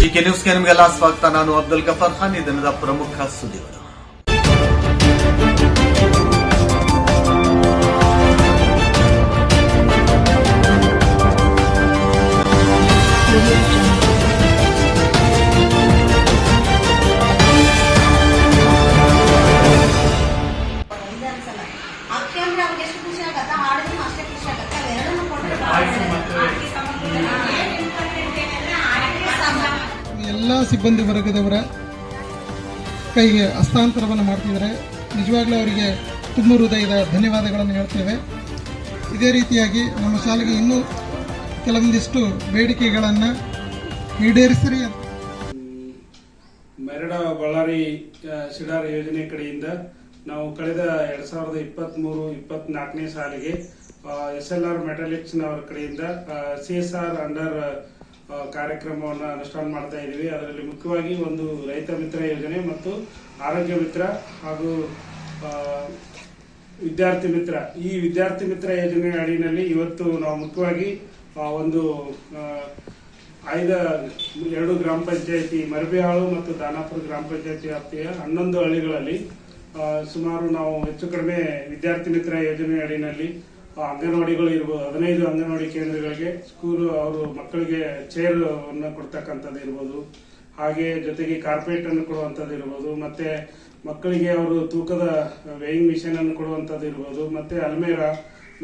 GK ನ್ಯೂಸ್ಗೆ ನಿಮಗೆಲ್ಲ ಸ್ವಾಗತ ನಾನು ಅಬ್ದುಲ್ ಗಫರ್ ಖಾನ್ ಈ ದಿನದ ಪ್ರಮುಖ ಸುದ್ದಿಗಳು ಸಿಬ್ಬಂದಿ ವರ್ಗದವರ ಕೈಗೆ ಹಸ್ತಾಂತರವನ್ನು ಮಾಡ್ತಿದ್ದಾರೆ. ನಿಜವಾಗ್ಲೂ ಅವರಿಗೆ ತುಂಬ ಹೃದಯದ ಧನ್ಯವಾದಗಳನ್ನು ಹೇಳ್ತೇವೆ. ಇದೇ ರೀತಿಯಾಗಿ ನಮ್ಮ ಶಾಲೆಗೆ ಇನ್ನೂ ಕೆಲವೊಂದಿಷ್ಟು ಬೇಡಿಕೆಗಳನ್ನು ಈಡೇರಿಸಿರಿ ಮೆರಡ ಬಳ್ಳಾರಿ ಶಿಡಾರ ಸಿಡಾರ್ ಯೋಜನೆ ಕಡೆಯಿಂದ ನಾವು ಕಳೆದ ಎರಡು ಸಾವಿರದ ಇಪ್ಪತ್ತ್ ಮೂರು ಇಪ್ಪತ್ನಾಲ್ಕನೇ ಸಾಲಿಗೆ ಎಸ್ ಎಲ್ ಆರ್ ಮೆಟಾಲಿಕ್ಸ್ನವರ ಕಡೆಯಿಂದ ಸಿ ಎಸ್ ಆರ್ ಅಂಡರ್ ಕಾರ್ಯಕ್ರಮವನ್ನು ಅನುಷ್ಠಾನ ಮಾಡ್ತಾ ಇದ್ದೀವಿ ಅದರಲ್ಲಿ ಮುಖ್ಯವಾಗಿ ಒಂದು ರೈತ ಮಿತ್ರ ಯೋಜನೆ ಮತ್ತು ಆರೋಗ್ಯ ಮಿತ್ರ ಹಾಗೂ ವಿದ್ಯಾರ್ಥಿ ಮಿತ್ರ. ಈ ವಿದ್ಯಾರ್ಥಿ ಮಿತ್ರ ಯೋಜನೆ ಅಡಿಯಲ್ಲಿ ಇವತ್ತು ನಾವು ಮುಖ್ಯವಾಗಿ ಒಂದು ಆಯ್ದ ಎರಡು ಗ್ರಾಮ ಪಂಚಾಯತಿ ಮರಬೇಹಾಳು ಮತ್ತು ದಾನಾಪುರ ಗ್ರಾಮ ಪಂಚಾಯತಿ ವ್ಯಾಪ್ತಿಯ ಹನ್ನೊಂದು ಹಳ್ಳಿಗಳಲ್ಲಿ ಸುಮಾರು ನಾವು ಹೆಚ್ಚು ಕಡಿಮೆ ವಿದ್ಯಾರ್ಥಿ ಮಿತ್ರ ಯೋಜನೆ ಅಡಿನಲ್ಲಿ ಆ, ಅಂಗನವಾಡಿಗಳು ಇರ್ಬೋದು ಹದಿನೈದು ಅಂಗನವಾಡಿ ಕೇಂದ್ರಗಳಿಗೆ ಸ್ಕೂಲು ಅವರು ಮಕ್ಕಳಿಗೆ ಚೇರ್ ಅನ್ನು ಕೊಡ್ತಕ್ಕಂಥದ್ದು ಇರ್ಬೋದು. ಹಾಗೆ ಜೊತೆಗೆ ಕಾರ್ಪೆಟ್ ಅನ್ನು ಕೊಡುವಂಥದ್ದು ಇರ್ಬೋದು. ಮತ್ತೆ ಮಕ್ಕಳಿಗೆ ಅವರು ತೂಕದ ವೇಯಿಂಗ್ ಮಿಷನ್ ಅನ್ನು ಕೊಡುವಂಥದ್ದು ಇರ್ಬೋದು. ಮತ್ತೆ ಅಲ್ಮೇರಾ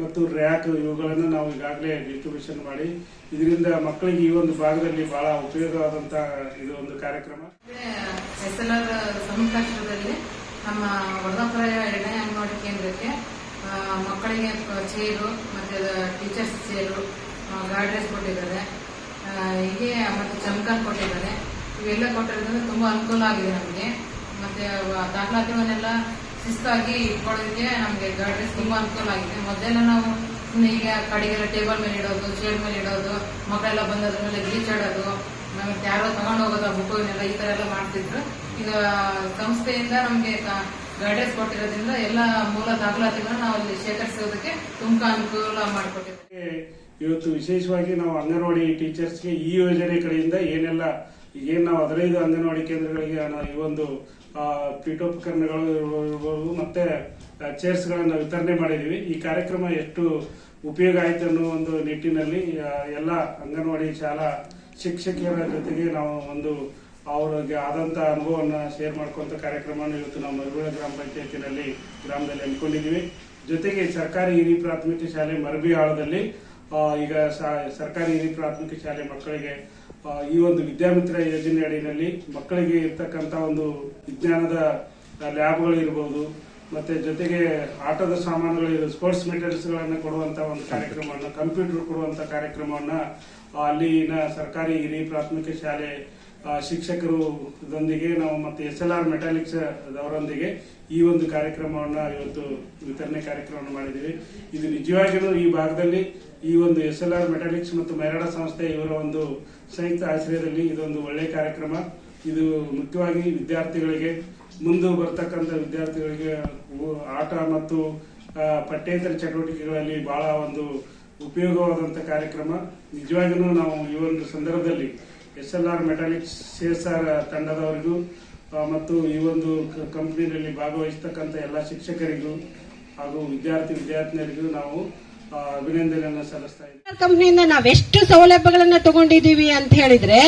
ಮತ್ತು ರ್ಯಾಕ್ ಇವುಗಳನ್ನು ನಾವು ಈಗಾಗಲೇ ಡಿಸ್ಟ್ರಿಬ್ಯೂಷನ್ ಮಾಡಿ, ಇದರಿಂದ ಮಕ್ಕಳಿಗೆ ಈ ಒಂದು ಭಾಗದಲ್ಲಿ ಬಹಳ ಉಪಯೋಗವಾದಂತ ಇದು ಒಂದು ಕಾರ್ಯಕ್ರಮ. ಎಸ್ ಎಲ್ ನಮ್ಮ ವಡದಾಪುರ ಎರಡನೇ ಅಂಗನವಾಡಿ ಕೇಂದ್ರಕ್ಕೆ ಮಕ್ಕಳಿಗೆ ಚೇರು, ಮತ್ತೆ ಟೀಚರ್ಸ್ ಚೇರು ಗಾರ್ಡ್ರೆಸ್ ಕೊಟ್ಟಿದ್ದಾರೆ. ಹೀಗೆ, ಮತ್ತೆ ಚಮಕಾಲ್ ಕೊಟ್ಟಿದ್ದಾರೆ. ಇವೆಲ್ಲ ಕೊಟ್ಟಿರೋದ್ರಿಂದ ತುಂಬಾ ಅನುಕೂಲ ಆಗಿದೆ ನಮಗೆ. ಮತ್ತೆ ದಾಖಲಾತಿವನ್ನೆಲ್ಲ ಶಿಸ್ತಾಗಿ ಇಟ್ಕೊಳ್ಳೋದಕ್ಕೆ ನಮಗೆ ಗಾರ್ಡ್ರೆಸ್ ತುಂಬಾ ಅನುಕೂಲ ಆಗಿದೆ. ಮೊದಲೆಲ್ಲ ನಾವು ಈಗ ಕಡೆಗೆಲ್ಲ ಟೇಬಲ್ ಮೇಲೆ ಇಡೋದು ಚೇರ್ ಮೇಲೆ ಇಡೋದು, ಮಕ್ಕಳೆಲ್ಲ ಬಂದದ್ರ ಮೇಲೆ ಗೀಚಾಡೋದು ಮತ್ತೆ ಯಾರೋ ತಗೊಂಡು ಹೋಗೋದು ಬುಕ್ಗಳನ್ನೆಲ್ಲ ಈ ತರ ಎಲ್ಲ ಮಾಡ್ತಿದ್ರು. ಈಗ, ಸಂಸ್ಥೆಯಿಂದ ನಮಗೆ ಗೈಡೆನ್ಸ್ ಕೊಟ್ಟಿರೋದ್ರಿಂದ ಎಲ್ಲ ಮೂಲ ದಾಖಲಾತಿಗಳನ್ನ ನಾವು ಅಲ್ಲಿ ಶೇಖರಿಸೋದಕ್ಕೆ ತುಂಬಾ ಅನುಕೂಲ ಮಾಡಿಕೊಟ್ಟಿದ್ದಾರೆ ಇವತ್ತು ವಿಶೇಷವಾಗಿ ನಾವು ಅಂಗನವಾಡಿ ಟೀಚರ್ಸ್ಗೆ ಈ ಯೋಜನೆ ಕಡೆಯಿಂದ ಏನೆಲ್ಲ ಏನ್ ನಾವು ಹದಿನೈದು ಅಂಗನವಾಡಿ ಕೇಂದ್ರಗಳಿಗೆ ನಾವು ಈ ಒಂದು ಪೀಠೋಪಕರಣಗಳು ಇರ್ಬೋದು ಮತ್ತೆ ಚೇರ್ಸ್ ಗಳನ್ನ ವಿತರಣೆ ಮಾಡಿದೀವಿ ಈ ಕಾರ್ಯಕ್ರಮ ಎಷ್ಟು ಉಪಯೋಗ ಆಯ್ತು ಅನ್ನೋ ಒಂದು ನಿಟ್ಟಿನಲ್ಲಿ ಎಲ್ಲ ಅಂಗನವಾಡಿ ಶಾಲಾ ಶಿಕ್ಷಕಿಯರ ಜೊತೆಗೆ ನಾವು ಒಂದು ಅವ್ರಿಗೆ ಆದಂಥ ಅನುಭವವನ್ನ ಶೇರ್ ಮಾಡ್ಕೊಂತ ಕಾರ್ಯಕ್ರಮವನ್ನು ಇವತ್ತು ನಾವು ಮರಬೇಳ ಗ್ರಾಮ ಪಂಚಾಯತಿನಲ್ಲಿ ಗ್ರಾಮದಲ್ಲಿ ಹಮ್ಮಿಕೊಂಡಿದ್ದೀವಿ. ಜೊತೆಗೆ ಸರ್ಕಾರಿ ಹಿರಿ ಪ್ರಾಥಮಿಕ ಶಾಲೆ ಮರಬಿ ಆಳದಲ್ಲಿ ಈಗ ಸರ್ಕಾರಿ ಹಿರಿಯ ಪ್ರಾಥಮಿಕ ಶಾಲೆ ಮಕ್ಕಳಿಗೆ ಈ ಒಂದು ವಿದ್ಯಾಮಿತ್ರ ಯೋಜನೆ ಅಡಿನಲ್ಲಿ ಮಕ್ಕಳಿಗೆ ಇರ್ತಕ್ಕಂಥ ಒಂದು ವಿಜ್ಞಾನದ ಲ್ಯಾಬ್ಗಳು ಇರ್ಬೋದು, ಮತ್ತೆ ಜೊತೆಗೆ ಆಟದ ಸಾಮಾನುಗಳು ಸ್ಪೋರ್ಟ್ಸ್ ಮೆಟೀರಿಯಲ್ಸ್ ಕೊಡುವಂಥ ಒಂದು ಕಾರ್ಯಕ್ರಮವನ್ನು ಕಂಪ್ಯೂಟರ್ ಕೊಡುವಂತ ಕಾರ್ಯಕ್ರಮವನ್ನ ಅಲ್ಲಿನ ಸರ್ಕಾರಿ ಹಿರಿಯ ಪ್ರಾಥಮಿಕ ಶಾಲೆ ಶಿಕ್ಷಕರು ಇದೊಂದಿಗೆ ನಾವು ಮತ್ತೆ ಎಸ್ ಎಲ್ ಆರ್ ಮೆಟಾಲಿಕ್ಸ್ ಅವರೊಂದಿಗೆ ಈ ಒಂದು ಕಾರ್ಯಕ್ರಮವನ್ನು ಇವತ್ತು ವಿತರಣೆ ಕಾರ್ಯಕ್ರಮವನ್ನು ಮಾಡಿದ್ದೀವಿ. ಇದು ನಿಜವಾಗಿಯೂ ಈ ಭಾಗದಲ್ಲಿ ಈ ಒಂದು ಎಸ್ ಎಲ್ ಆರ್ ಮೆಟಾಲಿಕ್ಸ್ ಮತ್ತು ಮೈರಾಡ ಸಂಸ್ಥೆ ಇವರ ಒಂದು ಸಂಯುಕ್ತ ಆಶ್ರಯದಲ್ಲಿ ಇದೊಂದು ಒಳ್ಳೆಯ ಕಾರ್ಯಕ್ರಮ. ಇದು ಮುಖ್ಯವಾಗಿ ವಿದ್ಯಾರ್ಥಿಗಳಿಗೆ, ಮುಂದೆ ಬರ್ತಕ್ಕಂಥ ವಿದ್ಯಾರ್ಥಿಗಳಿಗೆ ಆಟ ಮತ್ತು ಪಠ್ಯೇತರ ಚಟುವಟಿಕೆಗಳಲ್ಲಿ ಬಹಳ ಒಂದು ಉಪಯೋಗವಾದಂಥ ಕಾರ್ಯಕ್ರಮ. ನಿಜವಾಗಿಯೂ ನಾವು ಈ ಒಂದು ಸಂದರ್ಭದಲ್ಲಿ S L R metallics R ತಂಡದವರಿಗೂ ಮತ್ತು ಈ ಒಂದು ಕಂಪ್ನಿಯಲ್ಲಿ ಭಾಗವಹಿಸ್ತಕ್ಕಂಥ ಎಲ್ಲ ಶಿಕ್ಷಕರಿಗೂ ಹಾಗೂ ವಿದ್ಯಾರ್ಥಿ ವಿದ್ಯಾರ್ಥಿನಿಯರಿಗೂ ನಾವು ಅಭಿನಂದನೆಯನ್ನು ಸಲ್ಲಿಸ್ತಾ ಇದ್ದೀವಿ. ಕಂಪ್ನಿಯಿಂದ ನಾವೆಷ್ಟು ಸೌಲಭ್ಯಗಳನ್ನ ತಗೊಂಡಿದೀವಿ ಅಂತ ಹೇಳಿದ್ರೆ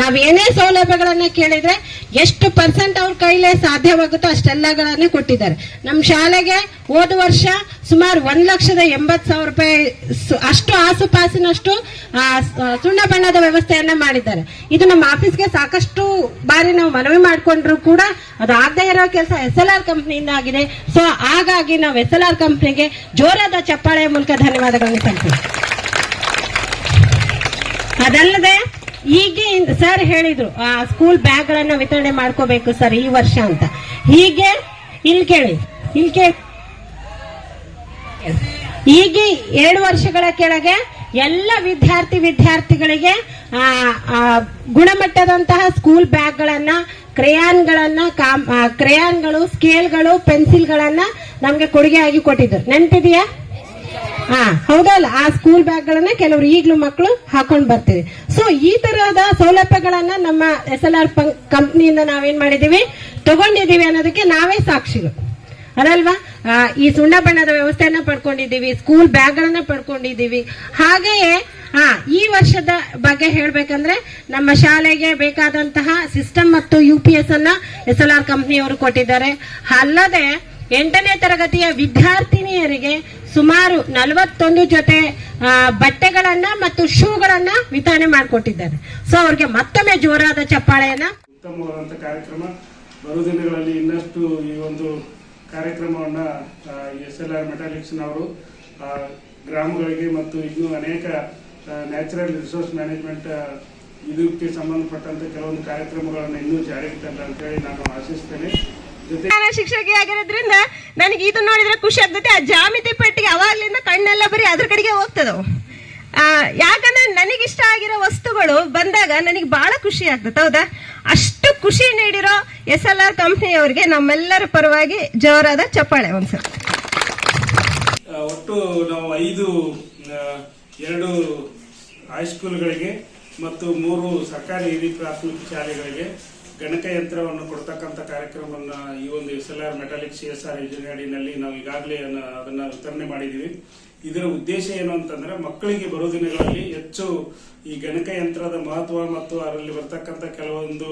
ನಾವೇನೇ ಸೌಲಭ್ಯಗಳನ್ನ ಕೇಳಿದ್ರೆ ಎಷ್ಟು ಪರ್ಸೆಂಟ್ ಅವ್ರ ಕೈಲೇ ಸಾಧ್ಯವಾಗುತ್ತೋ ಅಷ್ಟೆಲ್ಲಗಳನ್ನೇ ಕೊಟ್ಟಿದ್ದಾರೆ. ನಮ್ಮ ಶಾಲೆಗೆ ಹೋದ ವರ್ಷ ಸುಮಾರು ಒಂದ್ ಲಕ್ಷದ ಎಂಬತ್ ಸಾವಿರ ರೂಪಾಯಿ ಅಷ್ಟು ಆಸುಪಾಸಿನಷ್ಟು ಸುಣ್ಣ ಬಣ್ಣದ ವ್ಯವಸ್ಥೆಯನ್ನ ಮಾಡಿದ್ದಾರೆ. ಇದು ನಮ್ಮ ಆಫೀಸ್ಗೆ ಸಾಕಷ್ಟು ಬಾರಿ ನಾವು ಮನವಿ ಮಾಡಿಕೊಂಡ್ರು ಕೂಡ ಅದು ಆಗದೆ ಇರೋ ಕೆಲಸ ಎಸ್ ಎಲ್ ಆರ್ ಕಂಪ್ನಿಯಿಂದ ಆಗಿದೆ. ಸೊ ಹಾಗಾಗಿ ನಾವು ಎಸ್ ಎಲ್ ಆರ್ ಕಂಪ್ನಿಗೆ ಜೋರಾದ ಚಪ್ಪಾಳೆಯ ಮೂಲಕ ಧನ್ಯವಾದಗಳನ್ನು ತಲ್ತೀವಿ ಅದಲ್ಲದೆ ಹೀಗೆ ಸರ್ ಹೇಳಿದ್ರು, ಆ ಸ್ಕೂಲ್ ಬ್ಯಾಗ್ ಗಳನ್ನ ವಿತರಣೆ ಮಾಡ್ಕೋಬೇಕು ಸರ್ ಈ ವರ್ಷ ಅಂತ. ಹೀಗೆ, ಇಲ್ಲಿ ಕೇಳಿ ಇಲ್ಲಿ ಕೇಳಿ. ಹೀಗೆ ಎರಡು ವರ್ಷಗಳ ಕೆಳಗೆ ಎಲ್ಲ ವಿದ್ಯಾರ್ಥಿ ವಿದ್ಯಾರ್ಥಿಗಳಿಗೆ ಗುಣಮಟ್ಟದಂತಹ ಸ್ಕೂಲ್ ಬ್ಯಾಗ್ಗಳನ್ನ ಕ್ರೇಯಾನ್ಗಳನ್ನ ಕಾಮ್- ಕ್ರೇಯಾನ್ಗಳು ಸ್ಕೇಲ್ಗಳು ಪೆನ್ಸಿಲ್ಗಳನ್ನ ನಮ್ಗೆ ಆಗಿ ಕೊಟ್ಟಿದ್ರು. ನೆನಪಿದೆಯಾ? ಹಾ, ಹೌದಲ್ಲ? ಆ ಸ್ಕೂಲ್ ಬ್ಯಾಗ್ ಗಳನ್ನ ಕೆಲವರು ಈಗಲೂ ಮಕ್ಕಳು ಹಾಕೊಂಡು ಬರ್ತೀವಿ ಸೊ ಈ ತರಹದ ಸೌಲಭ್ಯಗಳನ್ನ ನಮ್ಮ ಎಸ್ ಎಲ್ ಆರ್ ಕಂಪ್ನಿಯಿಂದ ನಾವೇನ್ ಮಾಡಿದೀವಿ? ತಗೊಂಡಿದೀವಿ ಅನ್ನೋದಕ್ಕೆ ನಾವೇ ಸಾಕ್ಷಿಗಳು. ಅದಲ್ವಾ ಈ ಸುಣ್ಣ ಬಣ್ಣದ ವ್ಯವಸ್ಥೆಯನ್ನ ಪಡ್ಕೊಂಡಿದ್ದೀವಿ ಸ್ಕೂಲ್ ಬ್ಯಾಗ್ ಗಳನ್ನ ಪಡ್ಕೊಂಡಿದ್ದೀವಿ. ಹಾಗೆಯೇ ಹಾ ಈ ವರ್ಷದ ಬಗ್ಗೆ ಹೇಳ್ಬೇಕಂದ್ರೆ ನಮ್ಮ ಶಾಲೆಗೆ ಬೇಕಾದಂತಹ ಸಿಸ್ಟಮ್ ಮತ್ತು ಯು ಪಿ ಎಸ್ ಅನ್ನ ಎಸ್ ಎಲ್ ಆರ್ ಕಂಪ್ನಿಯವರು ಕೊಟ್ಟಿದ್ದಾರೆ. ಅಲ್ಲದೆ ಎಂಟನೇ ತರಗತಿಯ ವಿದ್ಯಾರ್ಥಿನಿಯರಿಗೆ ಸುಮಾರು ನಲವತ್ತೊಂದು ಜೊತೆ ಬಟ್ಟೆಗಳನ್ನ ಮತ್ತು ಶೂಗಳನ್ನ ವಿತರಣೆ ಮಾಡಿಕೊಟ್ಟಿದ್ದಾರೆ. ಸೊ ಅವ್ರಿಗೆ ಮತ್ತೊಮ್ಮೆ ಜೋರಾದ ಚಪ್ಪಾಳೆಯನ್ನ ಉತ್ತಮವಾದಂತ ಕಾರ್ಯಕ್ರಮ. ಬರುವ ದಿನಗಳಲ್ಲಿ ಇನ್ನಷ್ಟು ಈ ಒಂದು ಕಾರ್ಯಕ್ರಮವನ್ನು ಎಸ್ ಎಲ್ ಆರ್ ಮೆಟಾಲಿಕ್ಸ್ನವರು ಗ್ರಾಮಗಳಿಗೆ ಮತ್ತು ಇನ್ನೂ ಅನೇಕ ನ್ಯಾಚುರಲ್ ರಿಸೋರ್ಸ್ ಮ್ಯಾನೇಜ್ಮೆಂಟ್ ಇದಕ್ಕೆ ಸಂಬಂಧಪಟ್ಟಂತ ಕೆಲವೊಂದು ಕಾರ್ಯಕ್ರಮಗಳನ್ನು ಇನ್ನೂ ಜಾರಿಗೆ ತಂದ ಅಂತೇಳಿ ನಾನು ಆಶಿಸ್ತೇನೆ. ನಾನು ಶಿಕ್ಷಕಿಯಾಗಿರೋದ್ರಿಂದ ನನಗೆ ಇದು ನೋಡಿದ್ರೆ ಖುಷಿ ಆಗ್ತದೆ. ಆ ಜಾಮಿತಿ ಪಟ್ಟಿಗೆ ಅವಾಗ್ಲಿಂದ ಕಣ್ಣೆಲ್ಲ ಬರೀ ಅದ್ರ ಕಡೆಗೆ ಹೋಗ್ತದವು ಆ, ಯಾಕಂದ್ರೆ ನನಗಿಷ್ಟ ಆಗಿರೋ ವಸ್ತುಗಳು ಬಂದಾಗ ನನಗೆ ಬಹಳ ಖುಷಿ ಆಗ್ತದೆ. ಹೌದಾ? ಅಷ್ಟು ಖುಷಿ ನೀಡಿರೋ ಎಸ್ ಎಲ್ ಆರ್ ಕಂಪ್ನಿಯವರಿಗೆ ನಮ್ಮೆಲ್ಲರ ಪರವಾಗಿ ಜೋರಾದ ಚಪ್ಪಾಳೆ ಒಂದ್ಸಲ. ಒಟ್ಟು ನಾವು ಐದು ಎರಡು ಹೈಸ್ಕೂಲ್ಗಳಿಗೆ ಮತ್ತು ಮೂರು ಸರ್ಕಾರಿ ಹಿರಿಯ ಪ್ರಾಥಮಿಕ ಶಾಲೆಗಳಿಗೆ ಗಣಕಯಂತ್ರವನ್ನು ಕೊಡ್ತಕ್ಕಂಥ ಕಾರ್ಯಕ್ರಮವನ್ನು ಈ ಒಂದು S L R metallic C S R ಯೋಜನೆ ನಾವು ಈಗಾಗಲೇ ಅದನ್ನ ವಿತರಣೆ ಮಾಡಿದ್ದೀವಿ ಇದರ ಉದ್ದೇಶ ಏನು ಅಂತಂದ್ರೆ ಮಕ್ಕಳಿಗೆ ಬರೋ ದಿನಗಳಲ್ಲಿ ಹೆಚ್ಚು ಈ ಗಣಕಯಂತ್ರದ ಮಹತ್ವ ಮತ್ತು ಅದರಲ್ಲಿ ಬರ್ತಕ್ಕಂಥ ಕೆಲವೊಂದು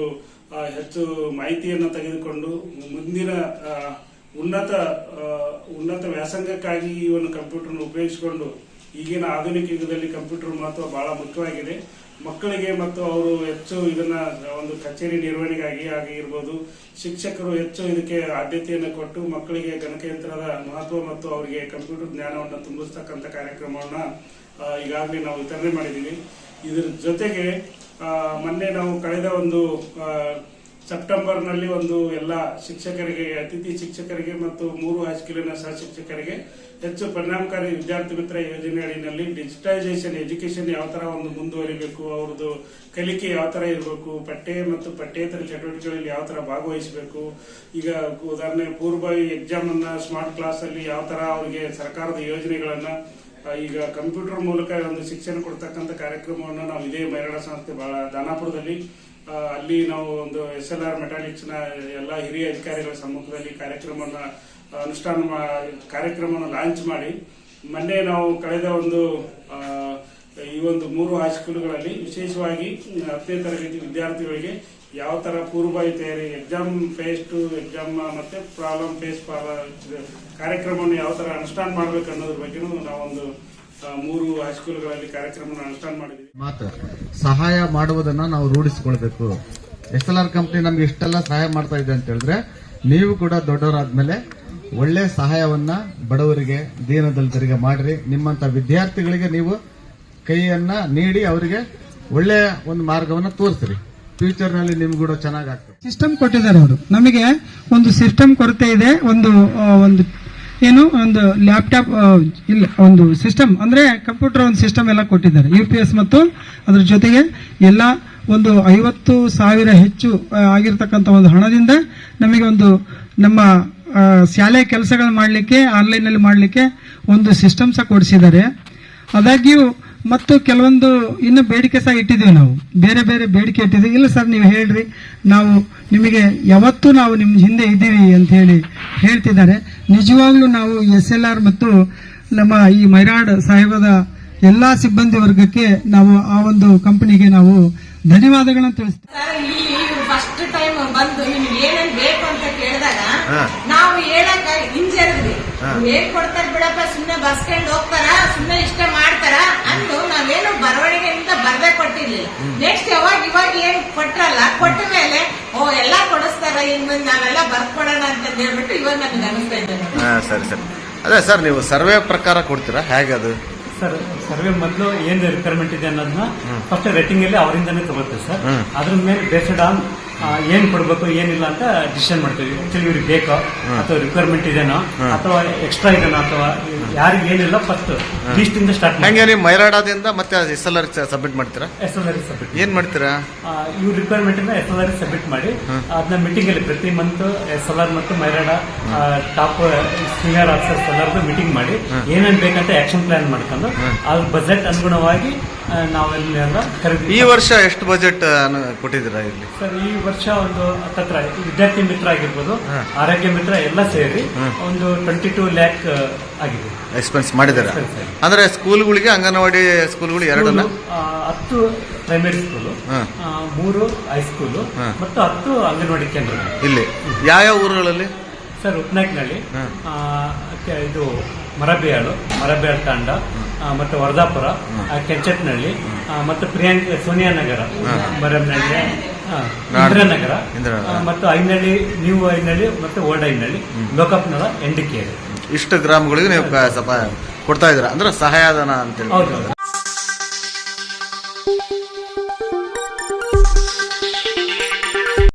ಹೆಚ್ಚು ಮಾಹಿತಿಯನ್ನು ತೆಗೆದುಕೊಂಡು ಮುಂದಿನ ಉನ್ನತ ಉನ್ನತ ವ್ಯಾಸಂಗಕ್ಕಾಗಿ ಈ ಒಂದು ಕಂಪ್ಯೂಟರ್ನ ಉಪಯೋಗಿಸಿಕೊಂಡು ಈಗಿನ ಆಧುನಿಕ ಯುಗದಲ್ಲಿ ಕಂಪ್ಯೂಟರ್ ಮಹತ್ವ ಬಹಳ ಮುಖ್ಯವಾಗಿದೆ. ಮಕ್ಕಳಿಗೆ ಮತ್ತು ಅವರು ಹೆಚ್ಚು ಇದನ್ನ ಒಂದು ಕಚೇರಿ ನಿರ್ವಹಣೆಗಾಗಿ ಆಗಿರ್ಬೋದು, ಶಿಕ್ಷಕರು ಹೆಚ್ಚು ಇದಕ್ಕೆ ಆದ್ಯತೆಯನ್ನು ಕೊಟ್ಟು ಮಕ್ಕಳಿಗೆ ಗಣಕಯಂತ್ರದ ಮಹತ್ವ ಮತ್ತು ಅವರಿಗೆ ಕಂಪ್ಯೂಟರ್ ಜ್ಞಾನವನ್ನು ತುಂಬಿಸ್ತಕ್ಕಂಥ ಕಾರ್ಯಕ್ರಮವನ್ನು ಈಗಾಗಲೇ ನಾವು ವಿತರಣೆ ಮಾಡಿದ್ದೀವಿ. ಇದರ ಜೊತೆಗೆ ಮೊನ್ನೆ ನಾವು ಕಳೆದ ಒಂದು ಸೆಪ್ಟೆಂಬರ್ನಲ್ಲಿ ಒಂದು ಎಲ್ಲ ಶಿಕ್ಷಕರಿಗೆ, ಅತಿಥಿ ಶಿಕ್ಷಕರಿಗೆ ಮತ್ತು ಮೂರು ಹೈಸ್ಕೂಲಿನ ಸಹ ಶಿಕ್ಷಕರಿಗೆ ಹೆಚ್ಚು ಪರಿಣಾಮಕಾರಿ ವಿದ್ಯಾರ್ಥಿ ಮಿತ್ರ ಯೋಜನೆ ಅಡಿಯಲ್ಲಿ ಡಿಜಿಟೈಸೇಷನ್ ಎಜುಕೇಶನ್ ಯಾವ ಥರ ಒಂದು ಮುಂದುವರಿಬೇಕು, ಅವ್ರದ್ದು ಕಲಿಕೆ ಯಾವ ಥರ ಇರಬೇಕು, ಪಠ್ಯ ಮತ್ತು ಪಠ್ಯೇತರ ಚಟುವಟಿಕೆಗಳಲ್ಲಿ ಯಾವ ಥರ ಭಾಗವಹಿಸಬೇಕು, ಈಗ ಉದಾಹರಣೆ ಪೂರ್ವಭಾವಿ ಎಕ್ಸಾಮ್ ಅನ್ನ ಸ್ಮಾರ್ಟ್ ಕ್ಲಾಸ್ ಅಲ್ಲಿ ಯಾವ ಥರ ಅವರಿಗೆ ಸರ್ಕಾರದ ಯೋಜನೆಗಳನ್ನು ಈಗ ಕಂಪ್ಯೂಟರ್ ಮೂಲಕ ಒಂದು ಶಿಕ್ಷಣ ಕೊಡ್ತಕ್ಕಂಥ ಕಾರ್ಯಕ್ರಮವನ್ನು ನಾವು ಇದೇ ಮೈರಾಡ ಸಂಸ್ಥೆ ಬಹಳ ದಾನಾಪುರದಲ್ಲಿ ಅಲ್ಲಿ ನಾವು ಒಂದು ಎಸ್ ಎಲ್ ಆರ್ ಮೆಟಾಲಿಕ್ಸ್ನ ಎಲ್ಲ ಹಿರಿಯ ಅಧಿಕಾರಿಗಳ ಸಮ್ಮುಖದಲ್ಲಿ ಕಾರ್ಯಕ್ರಮವನ್ನು, ಅನುಷ್ಠಾನ ಕಾರ್ಯಕ್ರಮವನ್ನು ಲಾಂಚ್ ಮಾಡಿ, ಮೊನ್ನೆ ನಾವು ಕಳೆದ ಒಂದು ಈ ಒಂದು ಮೂರು ಹೈಸ್ಕೂಲ್ಗಳಲ್ಲಿ ವಿಶೇಷವಾಗಿ ಹತ್ತನೇ ತರಗತಿ ವಿದ್ಯಾರ್ಥಿಗಳಿಗೆ ಯಾವ ತರ ಪೂರ್ವಭಾವಿ ತಯಾರಿ ಎಕ್ಸಾಮ್ ಫೇಸ್ ಟು ಎಕ್ಸಾಮ್ ಮತ್ತೆ ಪ್ರಾಬ್ಲಮ್ ಫೇಸ್ ಕಾರ್ಯಕ್ರಮವನ್ನು ಯಾವ ಥರ ಅನುಷ್ಠಾನ ಮಾಡಬೇಕು ಅನ್ನೋದ್ರ ಬಗ್ಗೆನೂ ನಾವೊಂದು ಮೂರು ಹೈಸ್ಕೂಲ್ಗಳಲ್ಲಿ ಕಾರ್ಯಕ್ರಮವನ್ನು ಅನುಷ್ಠಾನ ಮಾಡಿದ್ವಿ. ಮಾತು ಸಹಾಯ ಮಾಡುವುದನ್ನ ನಾವು ರೂಢಿಸಿಕೊಳ್ಬೇಕು. ಎಸ್ ಎಲ್ ಆರ್ ಕಂಪ್ನಿ ನಮ್ಗೆ ಇಷ್ಟೆಲ್ಲ ಸಹಾಯ ಮಾಡ್ತಾ ಇದೆ ಅಂತ ಹೇಳಿದ್ರೆ ನೀವು ಕೂಡ ದೊಡ್ಡವರಾದ್ಮೇಲೆ ಒಳ್ಳೆ ಸಹಾಯವನ್ನ ಬಡವರಿಗೆ ದೀನದಲಿತರಿಗೆ ಮಾಡ್ರಿ. ನಿಮ್ಮಂತ ವಿದ್ಯಾರ್ಥಿಗಳಿಗೆ ನೀವು ಕೈಯನ್ನ ನೀಡಿ ಅವರಿಗೆ ಒಳ್ಳೆ ಒಂದು ಮಾರ್ಗವನ್ನ ತೋರಿಸ್ರಿ. ಫ್ಯೂಚರ್ನಲ್ಲಿ ನಿಮ್ಗೆ ಕೂಡ ಚೆನ್ನಾಗಾಗ್ತದೆ ಸಿಸ್ಟಮ್ ಕೊಟ್ಟಿದ್ದಾರೆ ಅವರು. ನಮಗೆ ಒಂದು ಸಿಸ್ಟಮ್ ಕೊರತೆ ಇದೆ ಒಂದು ಒಂದು ಏನು, ಒಂದು ಲ್ಯಾಪ್ಟಾಪ್ ಇಲ್ಲ, ಒಂದು ಸಿಸ್ಟಮ್ ಅಂದರೆ ಕಂಪ್ಯೂಟರ್ ಒಂದು ಸಿಸ್ಟಮ್ ಎಲ್ಲ ಕೊಟ್ಟಿದ್ದಾರೆ. ಯು ಪಿ ಎಸ್ ಮತ್ತು ಅದ್ರ ಜೊತೆಗೆ ಎಲ್ಲ ಒಂದು ಐವತ್ತು ಸಾವಿರ ಹೆಚ್ಚು ಆಗಿರ್ತಕ್ಕಂಥ ಒಂದು ಹಣದಿಂದ ನಮಗೆ ಒಂದು ನಮ್ಮ ಶಾಲೆ ಕೆಲಸಗಳು ಮಾಡಲಿಕ್ಕೆ ಆನ್ಲೈನಲ್ಲಿ ಮಾಡಲಿಕ್ಕೆ ಒಂದು ಸಿಸ್ಟಮ್ ಸಹ ಕೊಡಿಸಿದ್ದಾರೆ. ಆದಾಗ್ಯೂ ಮತ್ತು ಕೆಲವೊಂದು ಇನ್ನು ಬೇಡಿಕೆ ಸಹ ಇಟ್ಟಿದ್ದೀವಿ ನಾವು. ಬೇರೆ ಬೇರೆ ಬೇಡಿಕೆ ಇಟ್ಟಿದ್ದೀವಿ. ಇಲ್ಲ ಸರ್, ನೀವು ಹೇಳ್ರಿ. ನಾವು ನಿಮಗೆ ಯಾವತ್ತೂ ನಾವು ನಿಮ್ಮ ಹಿಂದೆ ಇದ್ದೀವಿ ಅಂತ ಹೇಳಿ ಹೇಳ್ತಿದ್ದಾರೆ. ನಿಜವಾಗ್ಲೂ ನಾವು ಎಸ್ ಎಲ್ ಆರ್ ಮತ್ತು ನಮ್ಮ ಈ ಮೈರಾಡ್ ಸಾಹೇಬದ ಎಲ್ಲಾ ಸಿಬ್ಬಂದಿ ವರ್ಗಕ್ಕೆ ನಾವು ಆ ಒಂದು ಕಂಪನಿಗೆ ನಾವು ಧನ್ಯವಾದಗಳನ್ನ ತಿಳಿಸ್ತೀವಿ. ಸರ್ ಇಲ್ಲಿ ಫಸ್ಟ್ ಟೈಮ್ ಬಂದು ನಿಮ್ಗೆ ಏನೇನ್ ಬೇಕು ಅಂತ ಕೇಳಿದಾಗ ನಾವು ಹೇಳಕ ಹಿಂಜರಿದ್ವಿ. ಏನ್ ಕೊಡ್ತಾರ ಬಿಡಪ್ಪ ಸುಮ್ನೆ ಬಸ್ಕೊಂಡು ಹೋಗ್ತಾರ ಸುಮ್ನೆ ಇಷ್ಟ ಮಾಡ್ತಾರ ಅಂದು ನಾವೇನು ಬರವಣಿಗೆಯಿಂದ ಬರ್ದೇ ಕೊಟ್ಟಿರ್ಲಿಲ್ಲ. ನೆಕ್ಸ್ಟ್ ಯಾವಾಗ ಇವಾಗ ಏನ್ ಕೊಟ್ರಲ್ಲ ಕೊಟ್ಟ ಮೇಲೆ ಓ ಎಲ್ಲಾ ಕೊಡಿಸ್ತಾರ ಇನ್ ಮುಂದೆ ನಾವೆಲ್ಲ ಬರ್ಕೊಡೋಣ ಅಂತ ಹೇಳ್ಬಿಟ್ಟು ಇವಾಗ ನನ್ಗೆ ಅನಿಸ್ತಾ ಇದ್ದೇನೆ ಹಾ ಸರಿ ಸರಿ. ಅದೇ ಸರ್ ನೀವು ಸರ್ವೆ ಪ್ರಕಾರ ಕೊಡ್ತೀರಾ? ಹೇಗದು ಅದು? ಸರ್ ಸರ್ವೆ ಮೊದಲು ಏನ್ ರಿಕ್ವೈರ್ಮೆಂಟ್ ಇದೆ ಅನ್ನೋದನ್ನ ಫಸ್ಟ್ ರೇಟಿಂಗ್ ಅಲ್ಲಿ ಅವರಿಂದಾನೇ ತಗೊಳ್ತೀವಿ ಸರ್. ಅದ್ರ ಮೇಲೆ ಬೇಸ್ಡ್ ಆನ್ ಏನ್ ಕೊಡ್ಬೇಕು ಏನಿಲ್ಲ ಅಂತ ಡಿಸಿಷನ್ ಮಾಡ್ತೀವಿ. ಆಕ್ಚುಲಿ ಇವ್ರಿಗೆ ಬೇಕೋ? ಅಥವಾ ರಿಕ್ವೈರ್ಮೆಂಟ್ ಇದೇನೋ? ಅಥವಾ ಎಕ್ಸ್ಟ್ರಾ ಇದೇನೋ? ಅಥವಾ ಯಾರಿಗೆ ಏನಿಲ್ಲ ಫಸ್ಟ್ ಲೀಸ್ಟ್ ಇಂದ ಸ್ಟಾರ್ಟ್ ಮಾಡಿ. ಹೆಂಗೆ ನೀವು ಮೈರಾಡದಿಂದ ಮತ್ತೆ ಎಸ್ ಎಲ್ ಆರ್ ಸಬ್ಮಿಟ್ ಮಾಡ್ತೀರಾ? ಎಸ್ ಎಲ್ ಆರ್ ಸಬ್ಮಿಟ್ ಏನ್ ಮಾಡ್ತೀರಾ? ಇವ್ರ ರಿಕ್ವೈರ್ಮೆಂಟ್ ಇಂದ ಎಸ್ ಎಲ್ ಆರ್ ಸಬ್ಮಿಟ್ ಮಾಡಿ ಅದನ್ನ ಮೀಟಿಂಗ್ ಅಲ್ಲಿ ಪ್ರತಿ ಮಂತ್ ಎಸ್ ಎಲ್ ಆರ್ ಮತ್ತು ಮೈರಾಡ ಟಾಪ್ ಸೀನಿಯರ್ ಆಫೀಸರ್ಸ್ ಎಲ್ಲರದ್ದು ಮೀಟಿಂಗ್ ಮಾಡಿ. ಏನೇನ್ ಬೇಕಂತ ಆಕ್ಷನ್ ಪ್ಲಾನ್ ಮಾಡ್ಕೊಂಡು ಅದ್ರ ಬಜೆಟ್ ಅನುಗುಣವಾಗಿ ನಾವೆಲ್ಲ ಖರೀದಿ ಈ ವರ್ಷ ಎಷ್ಟು ಬಜೆಟ್ ಕೊಟ್ಟಿದ್ದೀರಾ ಇಲ್ಲಿ? ಸರ್ ಈ ವರ್ಷ ಒಂದು ಹತ್ತತ್ರ ವಿದ್ಯಾರ್ಥಿ ಮಿತ್ರ ಆಗಿರ್ಬೋದು ಆರೋಗ್ಯ ಮಿತ್ರ ಎಲ್ಲ ಸೇರಿ ಒಂದು ಟ್ವೆಂಟಿ ಟೂ ಲ್ಯಾಕ್ ಆಗಿದೆ. ಎಕ್ಸ್ಪೆನ್ಸ್ ಮಾಡಿದ್ದಾರೆ. ಅಂದ್ರೆ ಸ್ಕೂಲ್ಗಳಿಗೆ ಅಂಗನವಾಡಿ ಸ್ಕೂಲ್ಗಳು ಎರಡನ್ನ? ಹತ್ತು ಪ್ರೈಮರಿ ಸ್ಕೂಲು. ಮೂರು ಹೈಸ್ಕೂಲು. ಮತ್ತು ಹತ್ತು ಅಂಗನವಾಡಿ ಕೇಂದ್ರ ಇಲ್ಲಿ. ಯಾವ್ಯಾವ ಊರುಗಳಲ್ಲಿ? ಸರ್ ಉಪ್ನಾಕ್ನಲ್ಲಿ ಇದು ಮರಬೇಯಾಳು ಮರಬೇಯಾಳು ತಾಂಡ ಮತ್ತು ವರದಾಪುರ ಆ, ಕೆಂಚಟ್ನಳ್ಳಿ ಮತ್ತು ಪ್ರಿಯಾಂಕ್ ಸೋನಿಯಾ ನಗರ ಮರಬ್ನಳ್ಳಿ ಇಂದ್ರನಗರ ಮತ್ತು ಐನಳ್ಳಿ ನ್ಯೂ ಐನಳ್ಳಿ ಮತ್ತು ಓಲ್ಡ್ ಐನಳ್ಳಿ ಲೋಕಪ್ನಳ ಎಂಡಿಕೇರಿ ಇಷ್ಟು ಗ್ರಾಮಗಳಿಗೆ ನೀವು ಸ್ವಲ್ಪ ಕೊಡ್ತಾ ಇದ್ದೀರಾ? ಅಂದ್ರೆ ಸಹಾಯಧನ ಅಂತೇಳಿ ಹೌದು.